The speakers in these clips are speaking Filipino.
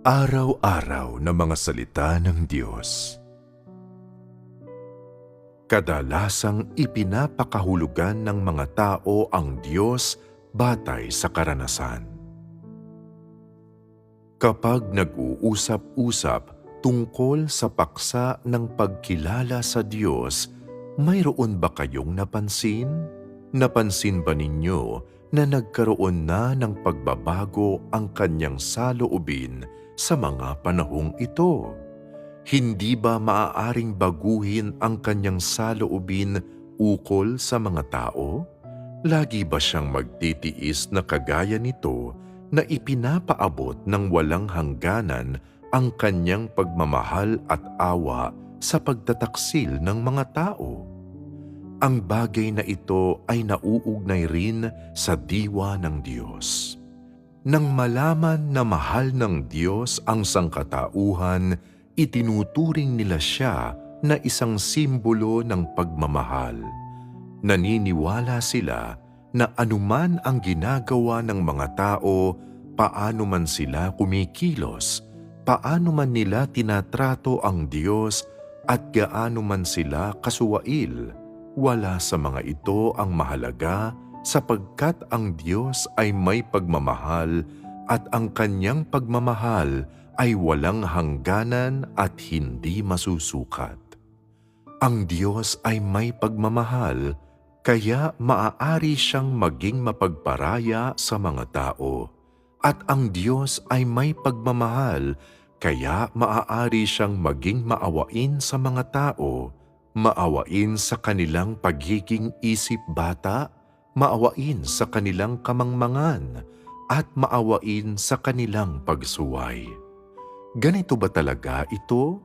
Araw-araw na mga salita ng Diyos. Kadalasang ipinapakahulugan ng mga tao ang Diyos batay sa karanasan. Kapag nag-uusap-usap tungkol sa paksa ng pagkilala sa Diyos, mayroon ba kayong napansin? Napansin ba ninyo na nagkaroon na ng pagbabago ang kanyang saloobin sa mga panahong ito? Hindi ba maaaring baguhin ang kanyang saloobin ukol sa mga tao? Lagi ba siyang magtitiis na kagaya nito na ipinapaabot ng walang hangganan ang kanyang pagmamahal at awa sa pagtataksil ng mga tao? Ang bagay na ito ay nauugnay rin sa diwa ng Diyos. Nang malaman na mahal ng Diyos ang sangkatauhan, itinuturing nila siya na isang simbolo ng pagmamahal. Naniniwala sila na anuman ang ginagawa ng mga tao, paano man sila kumikilos, paano man nila tinatrato ang Diyos at gaano man sila kasuwail, wala sa mga ito ang mahalaga sapagkat ang Diyos ay may pagmamahal at ang kanyang pagmamahal ay walang hangganan at hindi masusukat. Ang Diyos ay may pagmamahal, kaya maaari siyang maging mapagparaya sa mga tao. At ang Diyos ay may pagmamahal, kaya maaari siyang maging maawain sa mga tao, maawain sa kanilang pagiging isip bata, maawain sa kanilang kamangmangan, at maawain sa kanilang pagsuway. Ganito ba talaga ito?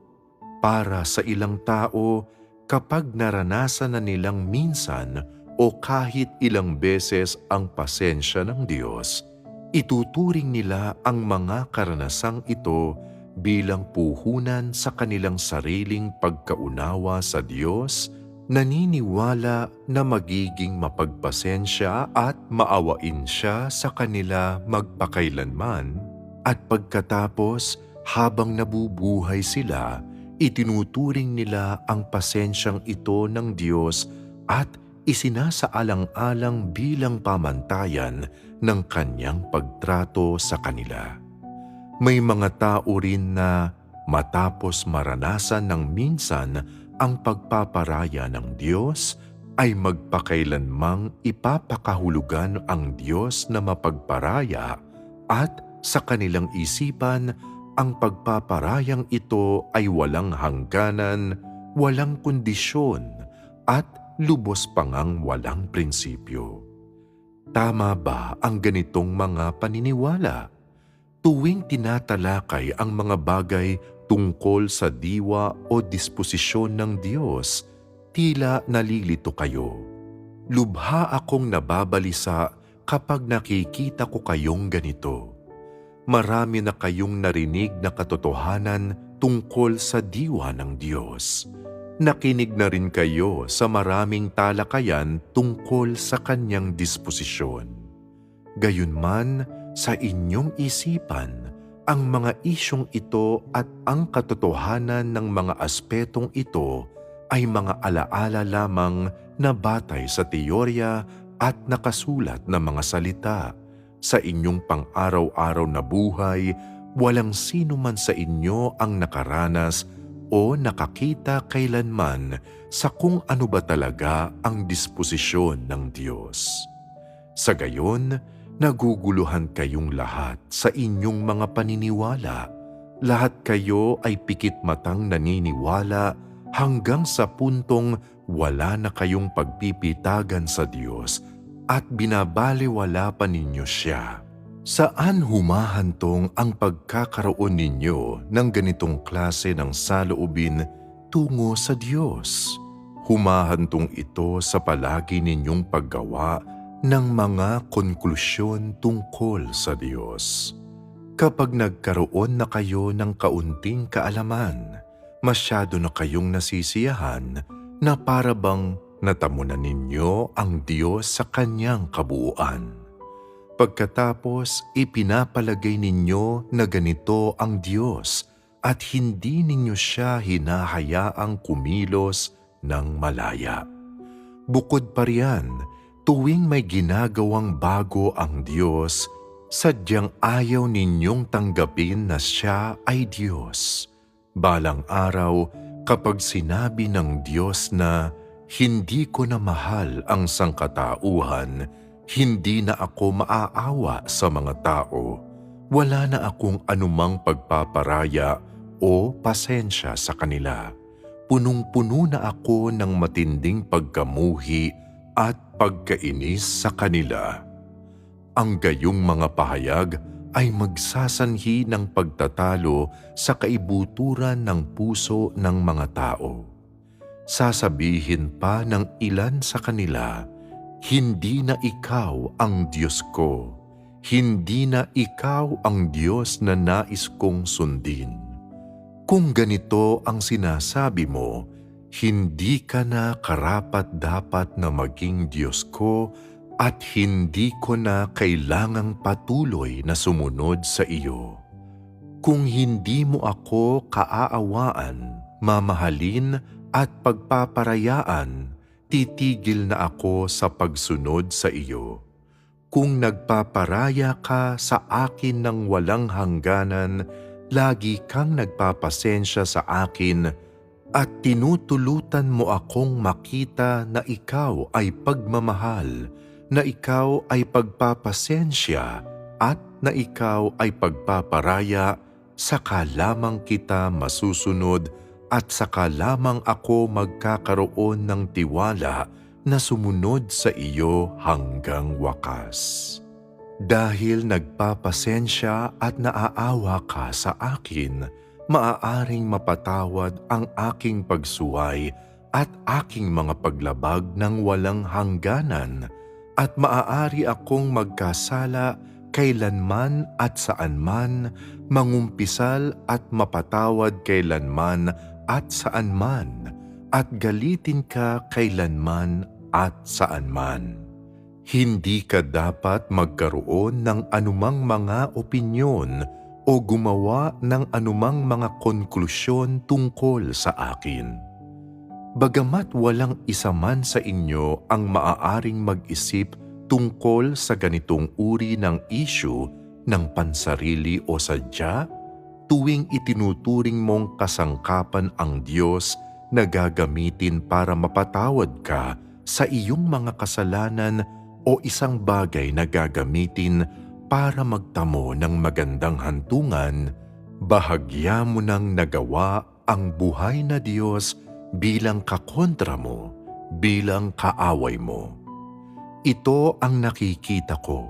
Para sa ilang tao, kapag naranasan na nilang minsan o kahit ilang beses ang pasensya ng Diyos, ituturing nila ang mga karanasang ito bilang puhunan sa kanilang sariling pagkaunawa sa Diyos, naniniwala na magiging mapagpasensya at maawain siya sa kanila magpakailanman at pagkatapos habang nabubuhay sila, itinuturing nila ang pasensyang ito ng Diyos at isinasaalang-alang bilang pamantayan ng kanyang pagtrato sa kanila. May mga tao rin na matapos maranasan ng minsan ang pagpaparaya ng Diyos ay magpakailanmang ipapakahulugan ang Diyos na mapagparaya at sa kanilang isipan ang pagpaparayang ito ay walang hangganan, walang kondisyon, at lubos pangang walang prinsipyo. Tama ba ang ganitong mga paniniwala? Tuwing tinatalakay ang mga bagay tungkol sa diwa o disposisyon ng Diyos, tila nalilito kayo. Lubha akong nababalisa kapag nakikita ko kayong ganito marami na kayong narinig na katotohanan tungkol sa diwa ng Diyos. Nakinig na rin kayo sa maraming talakayan tungkol sa kanyang disposisyon. Gayunman, sa inyong isipan, ang mga isyong ito at ang katotohanan ng mga aspetong ito ay mga alaala lamang na batay sa teorya at nakasulat na mga salita sa inyong pang-araw-araw na buhay, walang sino man sa inyo ang nakaranas o nakakita kailanman sa kung ano ba talaga ang disposisyon ng Diyos. Sa gayon, naguguluhan kayong lahat sa inyong mga paniniwala. Lahat kayo ay pikit matang naniniwala hanggang sa puntong wala na kayong pagpipitagan sa Diyos at binabaliwala pa ninyo siya. Saan humahantong ang pagkakaroon ninyo ng ganitong klase ng saloobin tungo sa Diyos? Humahantong ito sa palagi ninyong paggawa ng mga konklusyon tungkol sa Diyos. Kapag nagkaroon na kayo ng kaunting kaalaman, masyado na kayong nasisiyahan na para bang natamunan ninyo ang Diyos sa kanyang kabuuan. Pagkatapos ipinapalagay ninyo na ganito ang Diyos at hindi ninyo siya hinahayaang kumilos ng malaya. Bukod pa riyan, tuwing may ginagawang bago ang Diyos, sadyang ayaw ninyong tanggapin na siya ay Diyos. Balang araw, kapag sinabi ng Diyos na hindi ko na mahal ang sangkatauhan, hindi na ako maaawa sa mga tao, wala na akong anumang pagpaparaya o pasensya sa kanila. Punong-puno na ako ng matinding pagkamuhi at pagkainis sa kanila. Ang gayong mga pahayag ay magsasanhi ng pagtatalo sa kaibuturan ng puso ng mga tao. Sasabihin pa ng ilan sa kanila, Hindi na ikaw ang Diyos ko, hindi na ikaw ang Diyos na nais kong sundin. Kung ganito ang sinasabi mo, hindi ka na karapat dapat na maging Diyos ko at hindi ko na kailangang patuloy na sumunod sa iyo. Kung hindi mo ako kaaawaan, mamahalin at pagpaparayaan, titigil na ako sa pagsunod sa iyo. Kung nagpaparaya ka sa akin ng walang hangganan, lagi kang nagpapasensya sa akin at tinutulutan mo akong makita na ikaw ay pagmamahal, na ikaw ay pagpapasensya at na ikaw ay pagpaparaya, saka lamang kita masusunod at saka lamang ako magkakaroon ng tiwala na sumunod sa iyo hanggang wakas. Dahil nagpapasensya at naaawa ka sa akin, maaaring mapatawad ang aking pagsuway at aking mga paglabag ng walang hangganan at maaari akong magkasala kailanman at saanman, mangumpisal at mapatawad kailanman at saanman, at galitin ka kailanman at saanman. Hindi ka dapat magkaroon ng anumang mga opinyon o gumawa ng anumang mga konklusyon tungkol sa akin. Bagamat walang isa man sa inyo ang maaaring mag-isip tungkol sa ganitong uri ng issue ng pansarili o sadya, tuwing itinuturing mong kasangkapan ang Diyos na gagamitin para mapatawad ka sa iyong mga kasalanan o isang bagay na gagamitin para magtamo ng magandang hantungan, bahagya mo nang nagawa ang buhay na Diyos bilang kakontra mo, bilang kaaway mo. Ito ang nakikita ko.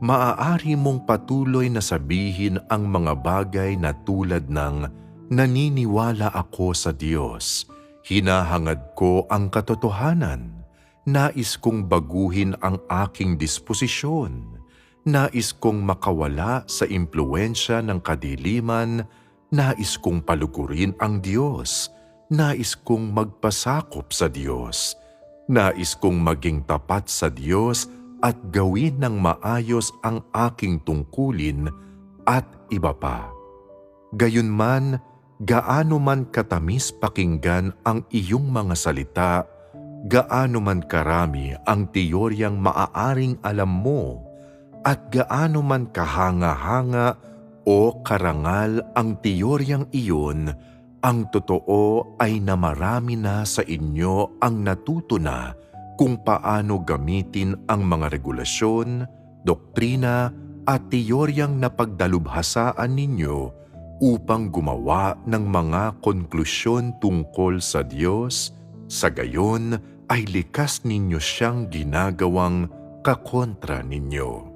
Maaari mong patuloy na sabihin ang mga bagay na tulad ng naniniwala ako sa Diyos, hinahangad ko ang katotohanan, nais kong baguhin ang aking disposisyon, nais kong makawala sa impluensya ng kadiliman, nais kong palugurin ang Diyos, nais kong magpasakop sa Diyos, nais kong maging tapat sa Diyos at gawin ng maayos ang aking tungkulin at iba pa. Gayunman, gaano man katamis pakinggan ang iyong mga salita, gaano man karami ang teoryang maaaring alam mo, at gaano man kahanga-hanga o karangal ang teoryang iyon, ang totoo ay na marami na sa inyo ang natuto na kung paano gamitin ang mga regulasyon, doktrina at teoryang napagdalubhasaan ninyo upang gumawa ng mga konklusyon tungkol sa Diyos, sa gayon ay likas ninyo siyang ginagawang kakontra ninyo.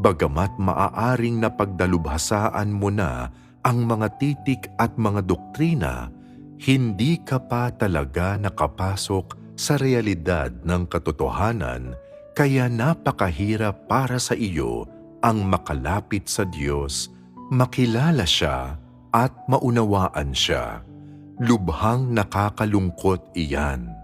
Bagamat maaaring napagdalubhasaan mo na ang mga titik at mga doktrina, hindi ka pa talaga nakapasok sa realidad ng katotohanan kaya napakahirap para sa iyo ang makalapit sa Diyos, makilala siya at maunawaan siya. Lubhang nakakalungkot iyan.